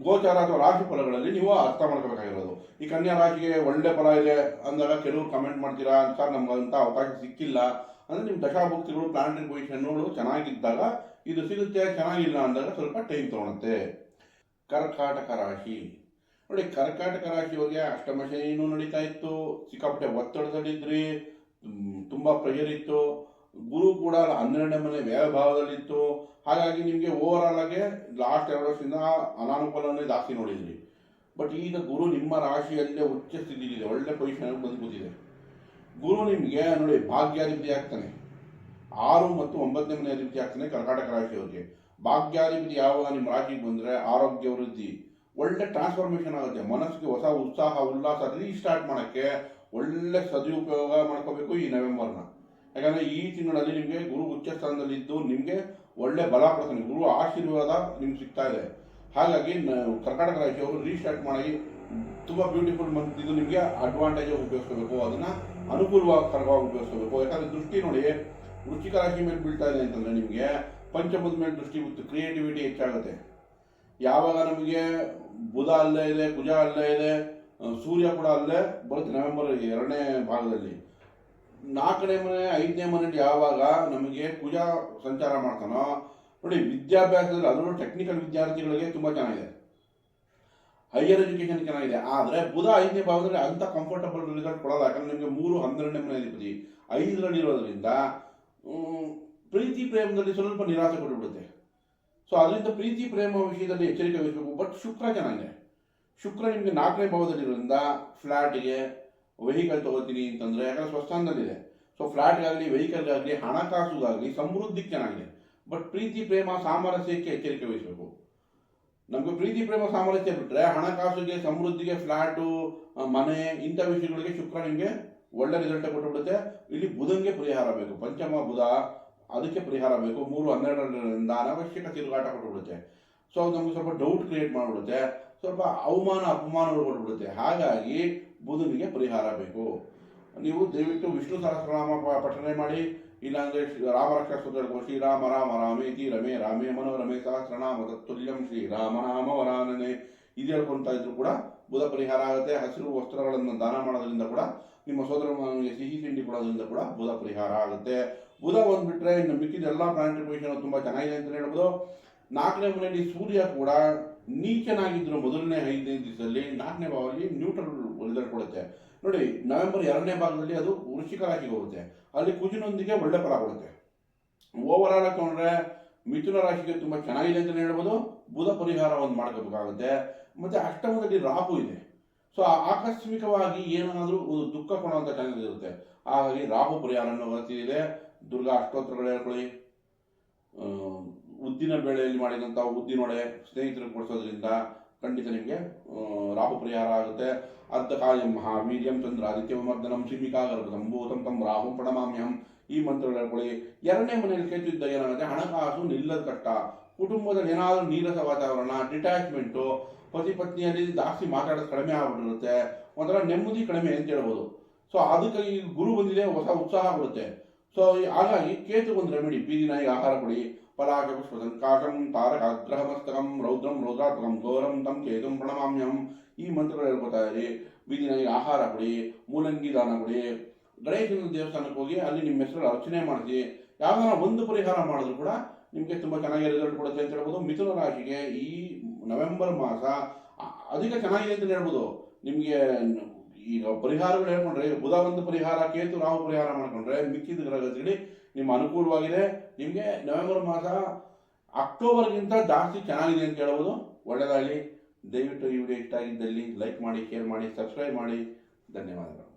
ಗೋಚಾರ ಅಥವಾ ರಾಶಿ ಫಲಗಳಲ್ಲಿ ನೀವು ಅರ್ಥ ಮಾಡ್ಕೋಬೇಕಾಗಿರೋದು. ಈ ಕನ್ಯಾ ರಾಶಿಗೆ ಒಳ್ಳೆ ಫಲ ಇದೆ ಅಂದಾಗ ಕೆಲವರು ಕಮೆಂಟ್ ಮಾಡ್ತೀರಾ ಅಂತ ನಮ್ಗೆ ಅವಕಾಶ ಸಿಕ್ಕಿಲ್ಲ. ಅಂದ್ರೆ ನಿಮ್ಮ ದಶಾಭುಕ್ತಿಗಳು ಪ್ಲಾನೆಟರಿ ಪೊಸಿಷನ್ಗಳು ಚೆನ್ನಾಗಿದ್ದಾಗ ಇದು ಸಿಗುತ್ತೆ, ಚೆನ್ನಾಗಿಲ್ಲ ಅಂದಾಗ ಸ್ವಲ್ಪ ಟೈಮ್ ತಗೊಳುತ್ತೆ. ಕರ್ಕಾಟಕ ರಾಶಿ. ನೋಡಿ, ಕರ್ಕಾಟಕ ರಾಶಿಯವರಿಗೆ ಅಷ್ಟಮ ಶನಿನೂ ನಡೀತಾ ಇತ್ತು. ಸಿಕ್ಕಾಪಟ್ಟೆ ಒತ್ತಡದಲ್ಲಿದ್ರಿ. ತುಂಬಾ ಪ್ರೆಷರ್ ಇತ್ತು. ಗುರು ಕೂಡ ಹನ್ನೆರಡನೇ ಮನೆ ವ್ಯಯಭಾವದಲ್ಲಿತ್ತು ಹಾಗಾಗಿ ನಿಮಗೆ ಓವರ್ ಆಲ್ ಆಗಿ ಲಾಸ್ಟ್ ಎರಡು ವರ್ಷದಿಂದ ಅನಾನುಕೂಲನೇ ಜಾಸ್ತಿ ನೋಡಿದ್ರಿ. ಬಟ್ ಈಗ ಗುರು ನಿಮ್ಮ ರಾಶಿಯಲ್ಲೇ ಉಚ್ಚ ಸ್ಥಿತಿಲಿದೆ ಒಳ್ಳೆ ಪೊಸಿಷನ್ ಬಂದು ಕೂತಿದೆ. ಗುರು ನಿಮಗೆ ನೋಡಿ ಭಾಗ್ಯಾಧಿಪತಿ ಆಗ್ತಾನೆ ಆರು ಮತ್ತು ಒಂಬತ್ತನೇ ಮನೆ ಅಧಿಪತಿ ಆಗ್ತಾನೆ ಕರ್ನಾಟಕ ರಾಶಿಯವರಿಗೆ ಭಾಗ್ಯಾಧಿಪತಿ ಯಾವಾಗ ನಿಮ್ಮ ರಾಶಿಗೆ ಬಂದರೆ ಆರೋಗ್ಯ ವೃದ್ಧಿ. ಒಳ್ಳೆ ಟ್ರಾನ್ಸ್ಫಾರ್ಮೇಷನ್ ಆಗುತ್ತೆ. ಮನಸ್ಸಿಗೆ ಹೊಸ ಉತ್ಸಾಹ, ಉಲ್ಲಾಸ ರೀಸ್ಟಾರ್ಟ್ ಮಾಡೋಕ್ಕೆ ಒಳ್ಳೆ ಸದುಪಯೋಗ ಮಾಡ್ಕೋಬೇಕು ಈ ನವೆಂಬರ್ನ ಯಾಕಂದರೆ ಈ ತಿಂಗಳಲ್ಲಿ ನಿಮಗೆ ಗುರು ಉಚ್ಚ ಸ್ಥಾನದಲ್ಲಿದ್ದು ನಿಮಗೆ ಒಳ್ಳೆ ಬಲ ಕೊಡ್ತಾನೆ. ಗುರು ಆಶೀರ್ವಾದ ನಿಮ್ಗೆ ಸಿಗ್ತಾ ಇದೆ. ಹಾಗಾಗಿ ಕರ್ನಾಟಕ ರಾಜ್ಯವರು ರೀಸ್ಟಾರ್ಟ್ ಮಾಡಿ, ತುಂಬ ಬ್ಯೂಟಿಫುಲ್ ಮಂತ್ ಇದು ನಿಮಗೆ ಅಡ್ವಾಂಟೇಜ್ ಉಪಯೋಗಿಸ್ಕೋಬೇಕು. ಅದನ್ನ ಅನುಕೂಲವಾಗಿ ಉಪಯೋಗಿಸ್ಕೋಬೇಕು. ಯಾಕಂದ್ರೆ ದೃಷ್ಟಿ ನೋಡಿ ವೃಶ್ಚಿಕ ರಾಶಿ ಮೇಲೆ ಬೀಳ್ತಾ ಇದೆ ಅಂತಂದ್ರೆ ನಿಮಗೆ ಪಂಚಮದ ಮೇಲೆ ದೃಷ್ಟಿ ಮತ್ತು ಕ್ರಿಯೇಟಿವಿಟಿ ಹೆಚ್ಚಾಗುತ್ತೆ. ಯಾವಾಗ ನಮಗೆ ಬುಧ ಅಲ್ಲೇ ಇದೆ, ಕುಜ ಅಲ್ಲೇ ಇದೆ, ಸೂರ್ಯ ಕೂಡ ಅಲ್ಲೇ ಬರುತ್ತೆ ನವೆಂಬರ್ ಎರಡನೇ ಭಾಗದಲ್ಲಿ. ನಾಲ್ಕನೇ ಮನೆ, ಐದನೇ ಮನೆಯಲ್ಲಿ ಯಾವಾಗ ನಮಗೆ ಪೂಜಾ ಸಂಚಾರ ಮಾಡ್ತಾನೋ, ನೋಡಿ ವಿದ್ಯಾಭ್ಯಾಸದಲ್ಲಿ ಅದರಲ್ಲೂ ಟೆಕ್ನಿಕಲ್ ವಿದ್ಯಾರ್ಥಿಗಳಿಗೆ ತುಂಬ ಚೆನ್ನಾಗಿದೆ. ಹೈಯರ್ ಎಜುಕೇಶನ್ ಚೆನ್ನಾಗಿದೆ. ಆದರೆ ಬುಧ ಐದನೇ ಭಾವದಲ್ಲಿ ಅಂತ ಕಂಫರ್ಟಬಲ್ ರಿಸಲ್ಟ್ ಕೊಡಲ್ಲ. ಯಾಕಂದ್ರೆ ನಿಮಗೆ ಮೂರು ಹನ್ನೆರಡನೇ ಮನೆ ಐದರಲ್ಲಿ ಇರೋದ್ರಿಂದ ಪ್ರೀತಿ ಪ್ರೇಮದಲ್ಲಿ ಸ್ವಲ್ಪ ನಿರಾಸೆ ಕೊಟ್ಟುಬಿಡುತ್ತೆ ಸೊ ಅದರಿಂದ ಪ್ರೀತಿ ಪ್ರೇಮ ವಿಷಯದಲ್ಲಿ ಎಚ್ಚರಿಕೆ ವಹಿಸಬೇಕು. ಬಟ್ ಶುಕ್ರ ಚೆನ್ನಾಗಿದೆ. ಶುಕ್ರ ನಿಮಗೆ ನಾಲ್ಕನೇ ಭಾವದಲ್ಲಿರೋದ್ರಿಂದ ಫ್ಲ್ಯಾಟ್ಗೆ ವೆಹಿಕಲ್ ತಗೋತೀನಿ ಅಂತಂದ್ರೆ ಯಾಕಂದ್ರೆ ಸ್ವಸ್ಥಾನದಲ್ಲಿದೆ. ಸೊ ಫ್ಲ್ಯಾಟ್ಗಾಗಲಿ ವೆಹಿಕಲ್ಗಾಗಲಿ ಹಣಕಾಸುಗಾಗಲಿ ಸಮೃದ್ಧಿ ಚೆನ್ನಾಗಿದೆ ಬಟ್ ಪ್ರೀತಿ, ಪ್ರೇಮ, ಸಾಮರಸ್ಯಕ್ಕೆ ಎಚ್ಚರಿಕೆ ವಹಿಸಬೇಕು. ನಮಗೆ ಪ್ರೀತಿ, ಪ್ರೇಮ, ಸಾಮರಸ್ಯ ಬಿಟ್ಟರೆ ಹಣಕಾಸುಗೆ ಸಮೃದ್ಧಿಗೆ ಫ್ಲ್ಯಾಟು ಮನೆ ಇಂಥ ವಿಷಯಗಳಿಗೆ ಶುಕ್ರ ನಿಮಗೆ ಒಳ್ಳೆ ರಿಸಲ್ಟ್ ಕೊಟ್ಟುಬಿಡುತ್ತೆ. ಇಲ್ಲಿ ಬುಧನ್ಗೆ ಪರಿಹಾರ ಬೇಕು. ಪಂಚಮ ಬುಧ, ಅದಕ್ಕೆ ಪರಿಹಾರ ಬೇಕು. ಮೂರು ಹನ್ನೆರಡರಿಂದ ಅನಾವಶ್ಯಕ ತಿರುಗಾಟ ಕೊಟ್ಟುಬಿಡುತ್ತೆ. ಸೊ ನಮಗೆ ಸ್ವಲ್ಪ ಡೌಟ್ ಕ್ರಿಯೇಟ್ ಮಾಡಿಬಿಡುತ್ತೆ. ಸ್ವಲ್ಪ ಅವಮಾನ, ಅಪಮಾನಗಳು ಕೊಟ್ಬಿಡುತ್ತೆ. ಹಾಗಾಗಿ ಬುಧನಿಗೆ ಪರಿಹಾರ ಬೇಕು. ನೀವು ದಯವಿಟ್ಟು ವಿಷ್ಣು ಸಹಸ್ರನಾಮ ಪಠನೆ ಮಾಡಿ. ಇಲ್ಲಾಂದ್ರೆ ರಾಮರಕ್ಷ ಸ್ತೋತ್ರ ಶ್ರೀರಾಮ ರಾಮ ರಾಮೇತಿ ರಮೇ ರಾಮೇ ಮನೋರಮೇ ಸಹಸ್ರನಾಮ ತತ್ತುಲ್ಯಂ ಶ್ರೀರಾಮ ನಾಮ ವರಾನನೆ. ಇದು ಹೇಳ್ಕೊಂತ ಇದ್ರು ಕೂಡ ಬುಧ ಪರಿಹಾರ ಆಗುತ್ತೆ. ಹಸಿರು ವಸ್ತ್ರಗಳನ್ನು ದಾನ ಮಾಡೋದ್ರಿಂದ ಕೂಡ, ನಿಮ್ಮ ಸೋದರ ಮಾವನಿಗೆ ಸಿಹಿ ತಿಂಡಿ ಕೊಡೋದ್ರಿಂದ ಕೂಡ ಬುಧ ಪರಿಹಾರ ಆಗುತ್ತೆ. ಬುಧ ಬಂದ್ಬಿಟ್ರೆ ಇನ್ನು ಮಿಕ್ಕಿದ ಎಲ್ಲ ಪ್ಲಾನೆಟರಿ ತುಂಬಾ ಚೆನ್ನಾಗಿದೆ ಅಂತ ಹೇಳ್ಬೋದು. ನಾಲ್ಕನೇ ಮನೆಯಲ್ಲಿ ಸೂರ್ಯ ಕೂಡ ನೀಚನಾಗಿದ್ರು ಮೊದಲನೇ ಐದನೇ ದಿವಸದಲ್ಲಿ. ನಾಲ್ಕನೇ ಭಾವದಲ್ಲಿ ನ್ಯೂಟ್ರಲ್ ನೋಡಿ, ನವೆಂಬರ್ ಎರಡನೇ ಭಾಗದಲ್ಲಿ ಅದು ವೃಶ್ಚಿಕ ರಾಶಿಗೆ ಹೋಗುತ್ತೆ. ಅಲ್ಲಿ ಕುಜಿನೊಂದಿಗೆ ಒಳ್ಳೆ ಫಲ ಕೊಡುತ್ತೆ. ಓವರ್ ಆಲ್ ಹಾಕೊಂಡ್ರೆ ಮಿಥುನ ರಾಶಿಗೆ ತುಂಬಾ ಚೆನ್ನಾಗಿದೆ ಅಂತಲೇ ಹೇಳ್ಬೋದು. ಬುಧ ಪರಿಹಾರ ಒಂದು ಮಾಡ್ಕೋಬೇಕಾಗುತ್ತೆ. ಮತ್ತೆ ಅಷ್ಟಮದಲ್ಲಿ ರಾಹು ಇದೆ. ಸೊ ಆಕಸ್ಮಿಕವಾಗಿ ಏನಾದರೂ ಒಂದು ದುಃಖ ಕೊಡುವಂತ ಚಾನಲ್ ಇರುತ್ತೆ. ಹಾಗಾಗಿ ರಾಹು ಪರಿಹಾರವನ್ನು ಇದೆ. ದುರ್ಗಾ ಅಷ್ಟೋತ್ತರಗಳು ಹೇಳ್ಕೊಳ್ಳಿ. ಉದ್ದಿನ ಬೆಳೆಯಲ್ಲಿ ಮಾಡಿದಂಥ ಉದ್ದಿನೊಡೆ ಸ್ನೇಹಿತರು ಕೊಡಿಸೋದ್ರಿಂದ ಖಂಡಿತ ನಿಮಗೆ ರಾಹು ಪರಿಹಾರ ಆಗುತ್ತೆ. ಅರ್ಧಕಾಯಂ ಮಹಾ ವೀರ್ಯಂ ಚಂದ್ರ ಆದಿತ್ಯವರ್ಧನಂ ಶಿಮಿಕಾಗರ್ಭ ಸಂಭೂತಂ ತಂ ರಾಹು ಪ್ರಣಮಾಮ್ಯಹಂ. ಈ ಮಂತ್ರಗಳ ಹೇಳ್ಕೊಳ್ಳಿ ಎರಡನೇ ಮನೆಯಲ್ಲಿ ಕೇಳ್ತಿದ್ದ ಏನಾಗುತ್ತೆ ಹಣಕಾಸು ನಿಲ್ಲದ ಕಷ್ಟ. ಕುಟುಂಬದಲ್ಲಿ ಏನಾದರೂ ನೀರಸ ವಾತಾವರಣ, ಡಿಟ್ಯಾಚ್ಮೆಂಟು, ಪತಿ ಪತ್ನಿಯಲ್ಲಿ ಜಾಸ್ತಿ ಮಾತಾಡೋದು ಕಡಿಮೆ ಆಗ್ಬಿಟ್ಟಿರುತ್ತೆ. ಒಂಥರ ನೆಮ್ಮದಿ ಕಡಿಮೆ ಅಂತ ಹೇಳ್ಬೋದು. ಸೊ ಅದಕ್ಕೆ ಈ ಗುರು ಬಂದಿದೆ, ಹೊಸ ಉತ್ಸಾಹ ಬರುತ್ತೆ. ಸೊ ಹಾಗಾಗಿ ಕೇತು ಒಂದು ರೆಮಿಡಿ ಬೀದಿ ನಾಯಿಗೆ ಆಹಾರ ಕೊಡಿ. ಪಲಾಕ ತಾರಕಾಗ್ರಹಮಸ್ತಕಂ ರೌದ್ರಂ ರೌದ್ರಾತ್ಮಕಂ ಘೋರಂ ತಂ ಕೇತುಂ ಪ್ರಣಮಾಮ್ಯಂ ಈ ಮಂತ್ರಗಳು ಹೇಳ್ಕೊತಾ ಇದೆ ಬೀದಿ ನಾಯಿಗೆ ಆಹಾರ ಕೊಡಿ ಮೂಲಂಗಿ ದಾನ ಕೊಡಿ ಗಣೇಶನ ದೇವಸ್ಥಾನಕ್ಕೆ ಹೋಗಿ ಅಲ್ಲಿ ನಿಮ್ಮ ಹೆಸರು ಅರ್ಚನೆ ಮಾಡಿಸಿ, ಯಾವ್ದಾರ ಒಂದು ಪರಿಹಾರ ಮಾಡಿದ್ರು ಕೂಡ ನಿಮಗೆ ತುಂಬ ಚೆನ್ನಾಗಿ ರಿಸಲ್ಟ್ ಕೊಡುತ್ತೆ ಅಂತ ಹೇಳ್ಬೋದು. ಮಿಥುನ ರಾಶಿಗೆ ಈ ನವೆಂಬರ್ ಮಾಸ ಅಧಿಕ ಚೆನ್ನಾಗಿದೆ ಅಂತ ಹೇಳ್ಬೋದು. ನಿಮಗೆ ಈಗ ಪರಿಹಾರಗಳು ಹೇಳ್ಕೊಂಡ್ರೆ ಬುಧ ಒಂದು ಪರಿಹಾರ, ಕೇತು ರಾಹು ಪರಿಹಾರ ಮಾಡ್ಕೊಂಡ್ರೆ ಮಿಕ್ಕಿದ ಗ್ರಹಗತಿಗಳು ನಿಮ್ಮ ಅನುಕೂಲವಾಗಿದೆ. ನಿಮಗೆ ನವೆಂಬರ್ ಮಾಸ ಅಕ್ಟೋಬರ್ಗಿಂತ ಜಾಸ್ತಿ ಚೆನ್ನಾಗಿದೆ ಅಂತ ಹೇಳ್ಬೋದು. ಒಳ್ಳೆಯದಾಗಲಿ ದಯವಿಟ್ಟು ಈ ವಿಡಿಯೋ ಇಷ್ಟ ಆಗಿದ್ದಲ್ಲಿ ಲೈಕ್ ಮಾಡಿ, ಶೇರ್ ಮಾಡಿ, ಸಬ್ಸ್ಕ್ರೈಬ್ ಮಾಡಿ. ಧನ್ಯವಾದಗಳು.